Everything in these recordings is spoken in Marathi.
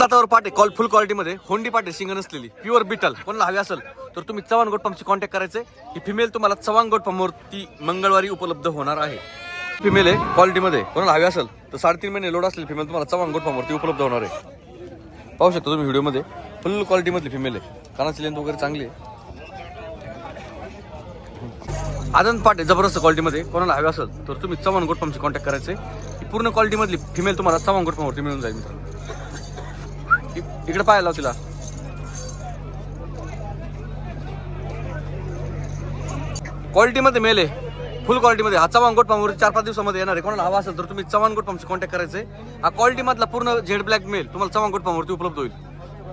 दातावर पाटे कॉल फुल क्वालिटीमध्ये होंडी पाटे शिंग नसलेली. प्युअर बिटल कोणाला हवी असेल तर तुम्ही चव्हाण गोट पंपची कॉन्टॅक्ट करायचे. ही फिमेल तुम्हाला चव्हाण गोट पंपवरती मंगळवारी उपलब्ध होणार आहे. फिमेल आहे क्वालिटीमध्ये कोणाला हवी असेल तर साडेतीन महिने लोड असलेली फिमेल तुम्हाला चव्हाण गोट पंपवरती उपलब्ध होणार आहे. पाहू शकता तुम्ही व्हिडिओमध्ये फुल क्वालिटीमधली फिमेल आहे. कानाची लेंथ वगैरे चांगली आहे. आनंद पाटे जबरदस्त क्वालिटीमध्ये कोणाला हवे असेल तर तुम्ही चव्हाण गोट पंपची कॉन्टॅक्ट करायचे. ही पूर्ण क्वालिटीमधली फिमेल तुम्हाला चव्हाण गोट मिळून जाईल मित्रांनो. इकडे पाहायला लाव तिला. क्वालिटीमध्ये मेल. आहे फुल क्वालिटीमध्ये हा चव्हाण गोट पंप चार पाच दिवसामध्ये येणार आहे. कोणाला हवा असेल तर तुम्ही चव्हाण गोट पंपची कॉन्टॅक्ट करायचे हा क्वालिटी मधला पूर्ण झेड ब्लॅक मेल तुम्हाला चव्हाण गोट पंपवरती उपलब्ध होईल.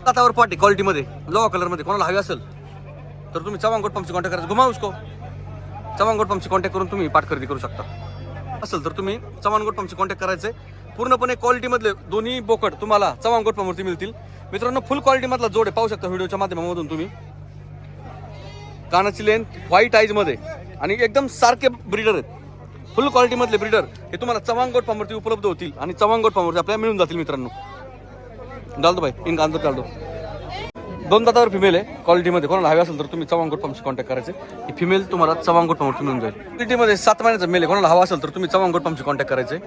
हातावर पाटी क्वालिटीमध्ये लोवा कलरमध्ये कोणाला हवी असेल तर तुम्ही चव्हाण गोट पंपची कॉन्टॅक्ट करायचं. घुमा उसको चव्हाण गोट पंपची कॉन्टॅक्ट करून तुम्ही पाठ खरेदी करू शकता. असेल तर तुम्ही चव्हाण गोट पंपची कॉन्टॅक्ट करायचे पूर्णपणे क्वालिटीमधले दोन्ही बोकड तुम्हाला चव्हाण गोट मिळतील. मित्रांनो फुल क्वालिटीमधला जोड आहे. पाहू शकता व्हिडिओच्या माध्यमामधून तुम्ही. कानाची लेंथ व्हाईट आईजमध्ये आणि एकदम सारखे ब्रीडर आहेत. फुल क्वालिटीमधले ब्रिडर ब्रीडर हे तुम्हाला चव्हाण गोट उपलब्ध होतील आणि चव्हाण गोट आपल्याला मिळून जातील मित्रांनो. डालतो भाई इन कांदो डालतो दोन दातावर फिमेल आहे क्वालिटीमध्ये कोणाला हवे असेल तर तुम्ही चव्हाण गोट पंपशी कॉन्टॅक्ट करायचे. ही फिमेल तुम्हाला चव्हाण गोट पंपवरती मिळून जाईल. क्वालिटीमध्ये सात महिन्याचा मेल आहे. कोणाला हवा असेल तर तुम्ही चव्हाण गोट पंपशी कॉन्टॅक्ट करायचे.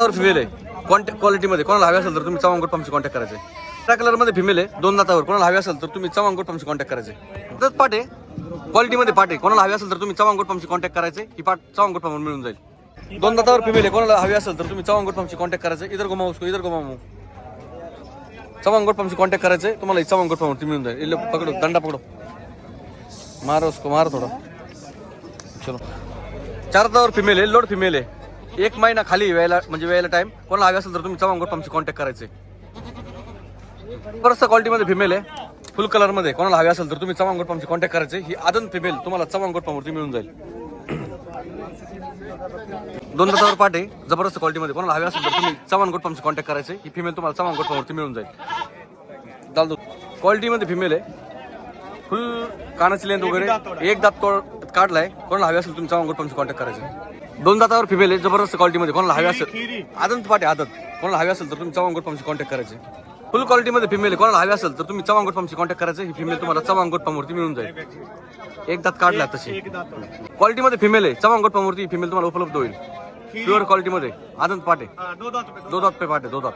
दातावर फिमेल आहे. कॉन्टॅक्ट क्वालिटीमध्ये कोणाला हवे असेल तर तुम्ही चव्हाण गोट पंपशी कॉन्टॅक्ट करायचे. त्या कलरमध्ये फिमेल आहे दोन दातावर कोणाला हवे असेल तर तुम्ही चव्हाण गोट पंपशी कॉन्टॅक्ट करायचे. तर पाटे क्वालिटीमध्ये पाटे कोणाला हवे असेल तर तुम्ही चव्हाण गोट पंपशी कॉन्टॅक्ट करायचे. ही पाट चव्हाण गोट पंप मिळून जाईल. दोन दातावर फिमेल आहे. कोणाला हवे असेल तर तुम्ही चव्हाण गोट पंपशी कॉन्टॅक्ट करायचे. इधर गोमा उसको इधर गोमा चव्हाण गोट पंपशी कॉन्टॅक्ट करायचे. तुम्हाला चव्हाण गोट पंपवरती मिळून जाईल. इल्ले पकडो दंडा पकडो. मारो उसको मारो थोडा. चलो. चार दातावर फिमेल आहे. लोड फिमेल आहे. एक महिना खाली वेळेला म्हणजे वेळेला टाइम कोणाला हवे असेल तर तुम्ही चव्हाण गोट कॉन्टॅक्ट करायचे. बरंचसं क्वालिटीमध्ये फिमेल आहे. फुल कलरमध्ये कोणाला हवे असेल तर तुम्ही चव्हाण गोट पंपची कॉन्टॅक्ट करायचे. ही आदन फिमेल तुम्हाला चव्हाण गोट पंपवरती मिळून जाईल. दोन तासावर पाठ आहे. जबरदस्त क्वालिटीमध्ये कोणाला हवे असेल तर तुम्ही चव्हाण गोट पंपची कॉन्टॅक्ट करायचे. ही फिमेल तुम्हाला चव्हाण गोट पंपवरती मिळून जाईल. दाल दो क्वालिटीमध्ये फिमेल आहे. फुल कानाची लेंथ वगैरे. एक दात दात काढलाय कोणाला हवे असेल तुम्ही चव्हाण गोट कॉन्टॅक्ट करायचे. दोन दातावर फिमेल आहे जबरदस्त क्वालिटीमध्ये कोणाला हवे असेल आदंत पाटे आदत. कोणाला हवे असेल तर तुम्ही चव्हाण पंपशी कॉन्टॅक्ट करायचे. फुल क्वालिटीमध्ये फिमेल कोणाला हवी असेल तर तुम्ही चव्हाण पंपशी कॉन्टॅक्ट करायचं. ही फिमेल तुम्हाला चव्हाण पंपवरती मिळून जाईल. एक दात काढला तशी. क्वालिटीमध्ये फिमेल आहे. चव्हाण पंपवरती फिमेल तुम्हाला उपलब्ध होईल. प्युअर क्वालिटीमध्ये आनंद पाटे. दो दात पे पाटे दो दात.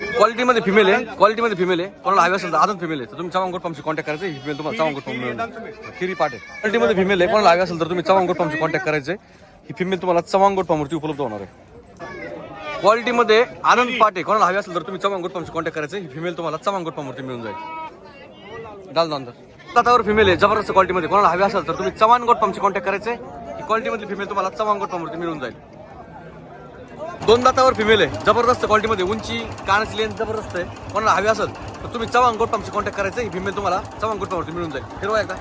क्वालिटीमध्ये फिमेल आहे. क्वालिटीमध्ये फिमेल आहे. कोणाला हवे असेल तर अजून फिमेल आहे. तर तुम्ही चव्हाण गोट कॉन्टॅक्ट करायचं ही फिमेल तुम्हाला चव्हाण गोट पंप मिळून खिरी पाटे क्वालिटीमध्ये फिमेल आहे. कोणाला हवे असेल तर तुम्ही चव्हाण गोट कॉन्टॅक्ट करायचे ही फिमेल तुम्हाला चव्हाण गोट पंपवरती उपलब्ध होणार आहे. क्वालिटीमध्ये आनंद पाटे कोणाला हवे असेल तर तुम्ही चव्हाण गोट कॉन्टॅक्ट करायचं ही फिमेल तुम्हाला चव्हाण गोट पंपवरती मिळून जाईल. डाल दांदर तातावर फिमेल आहे. जबरदस्त क्वालिटीमध्ये कोणाला हवे असेल तर तुम्ही चव्हाण गोट कॉन्टॅक्ट करायचे ही क्वालिटीमध्ये फिमेल तुम्हाला चव्हाण गोट पंपवरती मिळून जाईल. दोन दातावर फिमेल आहे. जबरदस्त क्वालिटीमध्ये उंची कानाची लेंथ जबरदस्त आहे. कोणाला हवी असेल तर तुम्ही चव्हाण गोट कॉन्टॅक्ट करायचं ही फिमेल तुम्हाला चव्हाण गोट पंपवरती मिळून जाईल. फिरवा एकदा.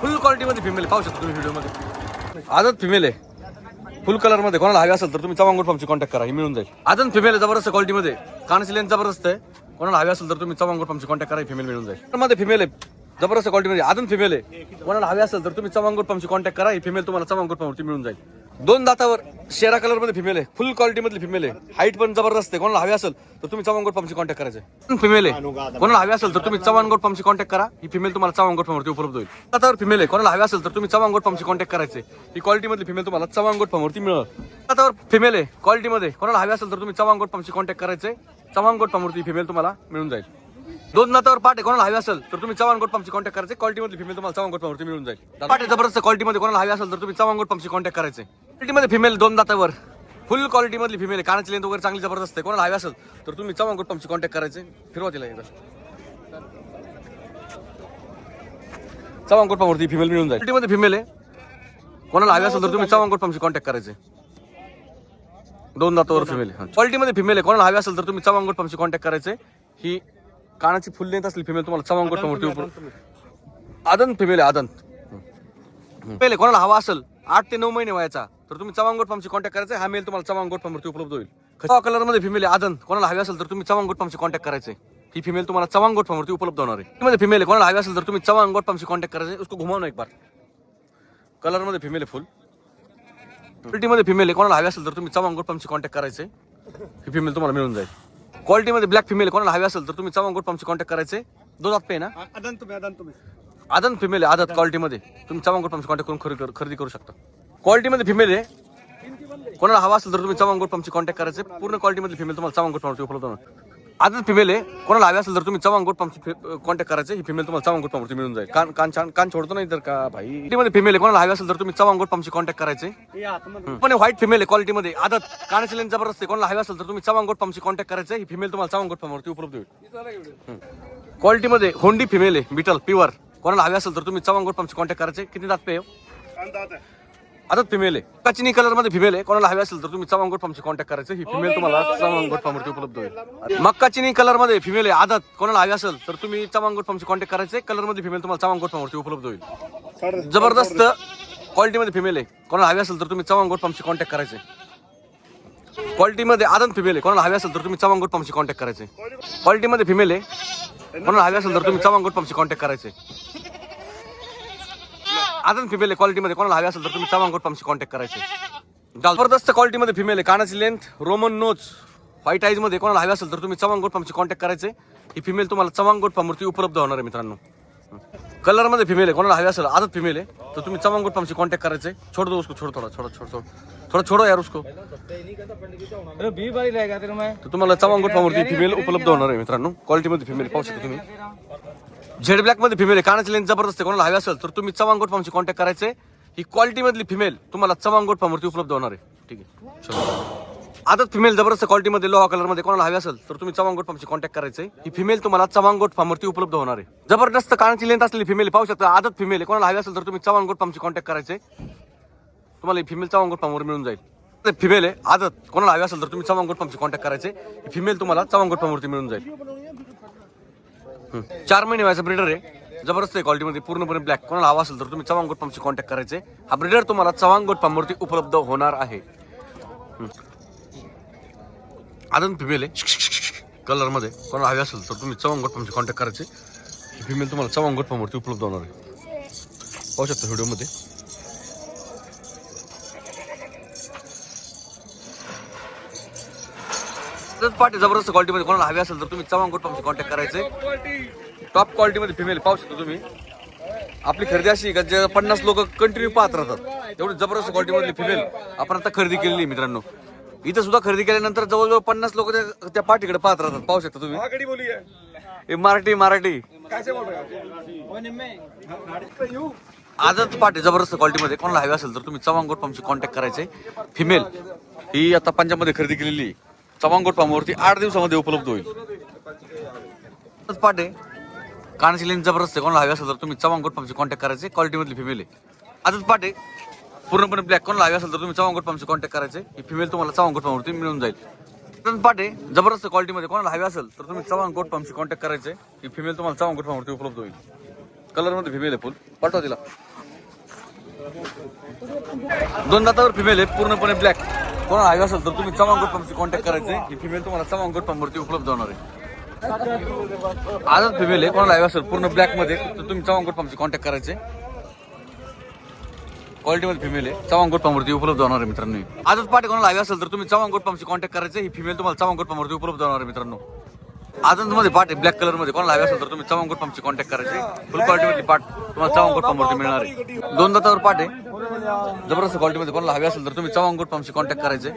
फुल क्वालिटीमध्ये फिमेल पाहू शकता तुम्ही व्हिडिओमध्ये आजच फिमेल आहे. फुल कलरमध्ये कोणाला हवी असेल तर तुम्ही चव्हाण गोट कॉन्टॅक्ट करा. ही मिळून जाईल. आजच फिमेल आहे. जबरदस्त क्वालिटीमध्ये कानाची लेंथ जबरदस्त आहे. कोणाला हवी असेल तर तुम्ही चव्हाण गोट कॉन्टॅक्ट करा. ही फिमेल मिळून जाईल. मध्ये फिमेल आहे. जबरदस्त क्वालिटीमध्ये आदन फिमेल आहे. कोणाला हवी असेल तर तुम्ही चव्हाण गोट पंपची कॉन्टॅक्ट करा. ही फिमेल तुम्हाला चव्हाण गोट पंपवरती मिळून जाईल. दोन दातावर शेरा कलरमध्ये फिमेल आहे. फुल क्वालिटीमधली फिमेल आहे. हाईट पण जबरदस्त आहे. कोणाला हवी असेल तर तुम्ही चव्हाण गोट पंपची कॉन्टॅक्ट करायचं फिमेल आहे. कोणाला हवी असेल तर तुम्ही चव्हाण गोट पंपची कॉन्टॅक्ट करा. ही फिमेल तुम्हाला चव्हाण गोट पंपवरती उपलब्ध होईल. दातावर फिमेल आहे. कोणाला हवी असेल तर तुम्ही चव्हाण गोट पंपची कॉन्टॅक्ट करायचे ही क्वालिटीमधली फिमेल तुम्हाला चव्हाण गोट पंपवरती मिळेल. दातावर फिमेल आहे. क्वालिटीमध्ये कोणाला हवी असेल तर तुम्ही चव्हाण गोट पंपची कॉन्टॅक्ट करायचे चव्हाण गोट पंपवरती फिमेल तुम्हाला मिळून जाईल. दोन दातावर पाटे कोणाला हवे असेल तर तुम्ही चव्हाण गोट पंपची कॉन्टॅक्ट करायचे. क्वालिटी मधली फिमेल तुम्हाला चव्हाण गोट पंपवरती मिळून जाईल. पाटे जबरदस्त क्वालिटी मध्ये कोणाला हवे असेल तर तुम्ही चव्हाण गोट पंपची कॉन्टॅक्ट करायचे. क्वालिटी मध्ये फिमेल दोन दातावर फुल क्वालिटी मधली फिमेल कानाची लेंथ वगैरे चांगली जबरदस्त आहे. कोणाला हवे असेल तर तुम्ही चव्हाण गोट पंपची कॉन्टॅक्ट करायचे. फिरवा तिला एकदा. चव्हाण गोट पंपवरती फिमेल मिळून जाईल. क्वालिटी मध्ये फिमेल आहे. कोणाला हवे असेल तर तुम्ही चव्हाण गोट पंपची कॉन्टॅक्ट करायचे. दोन दातावर फिमेल क्वालिटी मध्ये फिमेल आहे. कोणाला हवे असेल तर तुम्ही चव्हाण गोट पंपची कॉन्टॅक्ट करायचे. ही कानाची फुल लेंथ असली फिमेल तुम्हाला चव्हाण पंपवरती उप- आदन फिमेल आहे आदन फिमेल आहे कोणाला हवा असेल आठ ते नऊ महिने वयाचा तर तुम्ही चव्हाण गोट पंपची कॉन्टॅक्ट करायचे हा मेल तुम्हाला चव्हाण गोट पंपवरती उपलब्ध होईल. खवा कलरमध्ये फिमेल आहे आदन. कोणाला हवे असेल तर तुम्ही चव्हाण गोट पंपची कॉन्टॅक्ट करायचे ही फिमेल तुम्हाला चव्हाण गोट उपलब्ध होणार आहे. मध्ये फिमेल कोणाला हवे असेल तर तुम्ही चव्हाण गोट पंपची कॉन्टॅक्ट करायचे उसको घुमाव ना एक बार. कलरमध्ये फिमेल आहे फुल क्वालिटी मध्ये फिमेल आहे कोणाला हवे असेल तर तुम्ही चव्हाण गोट कॉन्टॅक्ट करायचे ही फिमेल तुम्हाला मिळून जाईल. क्वालिटीमध्ये ब्लॅक फिमेल कोणाला हवी असेल तर तुम्ही चव्हाण गोट पंपची कॉन्टॅक्ट करायचे. दोन पे ना? अदन तुम्ही अदन तुम्ही. आदन फिमेल आहे आदत क्वालिटीमध्ये तुम्ही चव्हाण गोट पंपची कॉन्टॅक्ट करून खरेदी कर- खरेदी करू शकता. क्वालिटीमध्ये फिमेल आहे. कोणाला हवा असेल तर तुम्ही चव्हाण गोट पंपची कॉन्टॅक्ट करायचे. पूर्ण क्वालिटीमध्ये फिमेल तुम्हाला चव्हाण गोट पंपची उपलब्ध होणार. आदत फिमेल आहे. कोणाला हवी असेल तर तुम्ही चव्हाण गोट पंपची कॉन्टॅक्ट करायचे ही फिमेल तुम्हाला चव्हाण गोट पंपची मिळून जाईल. कान कान छान कान छोडतो नाही तर का भाई? क्वालिटीमध्ये फिमेल आहे. कोणाला हवी असेल तर तुम्ही चव्हाण गोट पंपची कॉन्टॅक्ट करायचे हे पण व्हाईट फिमेल आहे क्वालिटीमध्ये आदत कानाची लेन जबरदस्त आहे. कोणाला हवी असेल तर तुम्ही चव्हाण गोट पंपची कॉन्टॅक्ट करायचे ही फिमेल तुम्हाला चव्हाण गोट पंपवरती उपलब्ध होईल. क्वालिटीमध्ये होंडी फिमेल आहे. बिटल प्युअर कोणाला हवी असेल तर तुम्ही चव्हाण गोट पंपची कॉन्टॅक्ट करायचे किती दात पे आदत फिमेल आहे. कचिनी कलरमध्ये फिमेल आहे. कोणाला हवी असेल तर तुम्ही चव्हाण पंपची कॉन्टॅक्ट करायचे. ही फिमेल तुम्हाला चव्हाण गोट पंपवरती उपलब्ध होईल. मक्का चिनी कलरमध्ये फिमेल आहे. आदत. कोणाला हवी असेल तर तुम्ही चव्हाण पंपची कॉन्टॅक्ट करायचे. कलरमध्ये फिमेल तुम्हाला चव्हाण गोट पंपवरती उपलब्ध होईल. जबरदस्त क्वालिटीमध्ये फिमेल आहे. कोणाला हवी असेल तर तुम्ही चव्हाण पंपची कॉन्टॅक्ट करायचे. क्वालिटीमध्ये आदन फिमेल आहे. कोणाला हवी असेल तर तुम्ही चव्हाण पंपची कॉन्टॅक्ट करायचे. क्वालिटीमध्ये फिमेल आहे. कोणाला हवी असेल तर तुम्ही चव्हाण पंपची कॉन्टॅक्ट करायचे. आदन फिमेल आहे क्वालिटीमध्ये कोणाला हवी असेल तर तुम्ही चव्हाण गोट पंपची कॉन्टॅक्ट करायचे. जबरदस्त क्वालिटीमध्ये फिमेल आहे कानाची लेंथ रोमन नोच व्हाईट आईजमध्ये कोणाला हवी असेल तर तुम्ही चव्हाण गोट पंपची कॉन्टॅक्ट करायचे. ही फिमेल तुम्हाला चव्हाण गोट पंपवरती उपलब्ध होणार आहे मित्रांनो. कलरमध्ये फिमेल आहे कोणाला हवी असेल आदत फिमेल आहे तर तुम्ही चव्हाण गोट पंपची कॉन्टॅक्ट करायचे. छोड़ दो उसको छोड़ थोड़ा छोड़ा छोड़ छोड़. थोड़ा छोड़ो यार उसको. तेरे तुम्हाला चव्हाण गोट पंपवरती फिमेल उपलब्ध होणार आहे मित्रांनो. क्वालिटीमध्ये फिमेल पाहू शकता तुम्ही. झेड ब्लॅकमध्ये फिमेल आहे. कानाची लेन जबरदस्त आहे. कोणाला हवी असेल तर तुम्ही चव्हाण गोट कॉन्टॅक्ट करायचे. ही क्वालिटी मधली फिमेल तुम्हाला चव्हाण गोट पंपवरती उपलब्ध होणार आहे. ठीक आहे. चलो. आदत फिमेल जबरदस्त क्वालिटीमध्ये लोहा कलरमध्ये कोणाला हवी असेल तर तुम्ही चव्हाण गोट पंपची कॉन्टॅक्ट करायचे. ही फिमेल तुम्हाला चव्हाण गोट फार्मवरती उपलब्ध होणार आहे. जबरदस्त कानाची लेंथ असलेली फिमेल पाहू शकता आदत फिमेल आहे. कोणाला हवी असेल तर तुम्ही चव्हाण गोट पंपची कॉन्टॅक्ट करायचे. तुम्हाला ही फिमेल चव्हाण गोट फार्मवर मिळून जाईल. फिमेल आहे आदत. कोणाला हवी असेल तर तुम्ही चव्हाण गोट पंपची कॉन्टॅक्ट करायचे. ही फिमेल तुम्हाला चव्हाण गोट फार्मवरती मिळून जाईल. चार महिने व्हायचा ब्रिडर आहे. जबरदस्त आहे क्वालिटीमध्ये पूर्णपणे ब्लॅक कोणाला हवा असेल तर तुम्ही चव्हाण गोट पंपची कॉन्टॅक्ट करायचे. हा ब्रिडर तुम्हाला चव्हाण गोट पंपवरती उपलब्ध होणार आहे. अजून फिमेल आहे. कलरमध्ये कोणाला हवी असेल तर तुम्ही चव्हाण गोट पंपची कॉन्टॅक्ट करायचे. ही फिमेल तुम्हाला चव्हाण गोट पंपवरती उपलब्ध होणार आहे. पाहू शकता व्हिडिओमध्ये पाठी जबरदस्त क्वालिटीमध्ये कोणाला हवी असेल तर तुम्ही चव्हाण गोट पंपची कॉन्टॅक्ट करायचे. टॉप क्वालिटीमध्ये फिमेल पाहू शकता तुम्ही. आपली खरेदी अशी का जे पन्नास लोक कंटिन्यू पाहत राहतात. एवढी जबरदस्त क्वालिटीमधली फिमेल आपण आता खरेदी केलेली मित्रांनो. इथं सुद्धा खरेदी केल्यानंतर जवळजवळ पन्नास लोक त्या पाठीकडे पाहत राहतात. पाहू शकता तुम्ही. है मराठी मराठी. आजच पाठी जबरदस्त क्वालिटीमध्ये कोणाला हवी असेल तर तुम्ही चव्हाण गोट पंपची कॉन्टॅक्ट करायचे. फिमेल ही आता पंजाबमध्ये खरेदी केलेली आहे. चव्हाण आठ दिवसामध्ये उपलब्ध होईल. पाटे कानाची लेन जबरदस्त कोणाला हवी असेल तर तुम्ही चव्हाण गोट कॉन्टॅक्ट करायचे. क्वालिटीमधली फिमेल आहे. आजच पाटे पूर्णपणे ब्लॅक कोणाला हवी असेल तर तुम्ही चव्हाण गोट कॉन्टॅक्ट करायचे. ही फिमेल तुम्हाला चव्हाण गोट मिळून जाईल. पाटे जबरदस्त क्वालिटीमध्ये कोणाला हवी असेल तर तुम्ही चव्हाण गोट कॉन्टॅक्ट करायचे. ही फिमेल तुम्हाला चव्हाण गोट उपलब्ध होईल. कलरमध्ये फिमेल आहे फुल. पाठवा तिला. दोन दातावर फिमेल आहे. पूर्णपणे ब्लॅक कोणाला हवी असेल तर तुम्ही चव्हाण गोट पंपशी कॉन्टॅक्ट करायचे. ही फिमेल तुम्हाला चव्हाण गोट पंपवरती उपलब्ध होणार आहे. आजच फिमेल आहे. कोणाला हवी असेल पूर्ण ब्लॅकमध्ये तर तुम्ही चव्हाण गोट पंपशी कॉन्टॅक्ट करायचे. क्वालिटी मध्ये फिमेल आहे. चव्हाण गोट पंपवरती उपलब्ध होणार आहे मित्रांनो. आजच पाठी कोणाला हवी असेल तर तुम्ही चव्हाण गोट पंपशी कॉन्टॅक्ट करायचे. ही फिमेल तुम्हाला चव्हाण गोट पंपवरती उपलब्ध होणार आहे मित्रांनो. आजंत मध्ये पाट आहे ब्लॅक कलरमध्ये. कोणाला हवी असेल तर तुम्ही चव्हाण गोट पंपची कॉन्टॅक्ट करायचे. फुल क्वालिटी मधली पाट तुम्हाला चव्हाण गोट पंपवरती मिळणार आहे. दोन दातावर पाट आहे. जबरदस्त क्वालिटी मध्ये कोणाला हवी असेल तर तुम्ही चव्हाण गोट पंपची कॉन्टॅक्ट करायचे.